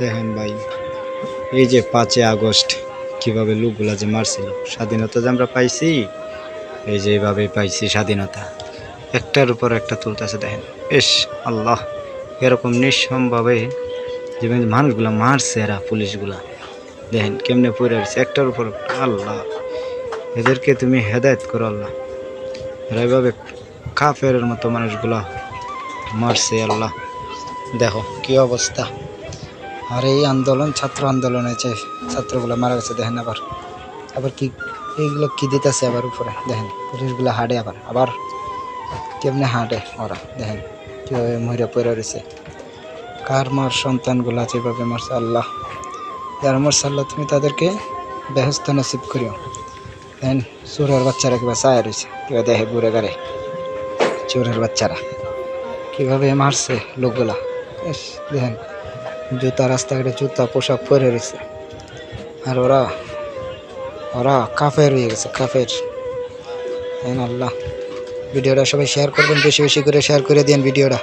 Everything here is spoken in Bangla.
দেখেন ভাই, এই যে পাঁচই আগস্ট কীভাবে লোকগুলা যে মারছিল, স্বাধীনতা যে আমরা পাইছি, এই যে এইভাবে পাইছি স্বাধীনতা। একটার উপর একটা তুলতেছে দেখেন। ইস আল্লাহ, এরকম নিঃসমভাবে যে মানুষগুলা মারছে এরা, পুলিশগুলা, দেখেন কেমনে পড়ে রয়েছে। একটার উপর আল্লাহ, এদেরকে তুমি হেদায়ত করো আল্লাহ। এরা এভাবে কাফের মতো মানুষগুলা মারছে আল্লাহ। দেখো কি অবস্থা। আর এই আন্দোলন, ছাত্র আন্দোলন হয়েছে ছাত্রগুলো মারা গেছে, দেখেন আবার। আবার কি, এইগুলো কি দিতেছে আবার উপরে, দেখেন। পুলিশগুলো হাঁটে আবার আবার কেমনে হাঁটে ওরা, দেখেন। কীভাবে মহিলা পড়ে রয়েছে। কার মার সন্তানগুলা যেভাবে মারছে আল্লাহ। যারা মারছে আল্লাহ, তুমি তাদেরকে বেহস্ত নসিব করিও। দেখেন, চোরের বাচ্চারা কিবা চায় রয়েছে, কিবা দেখে ঘুরে গাড়ে চোরের বাচ্চারা। কীভাবে মারছে লোকগুলা। দেখেন। জুতা রাস্তা ঘাটে জুতা, পোশাক পরে রয়েছে। আর ওরা ওরা কাফের হয়ে গেছে, কাফের। হ্যাঁ আল্লাহ? ভিডিওটা সবাই শেয়ার করবেন, বেশি বেশি করে শেয়ার করে দিন ভিডিওটা।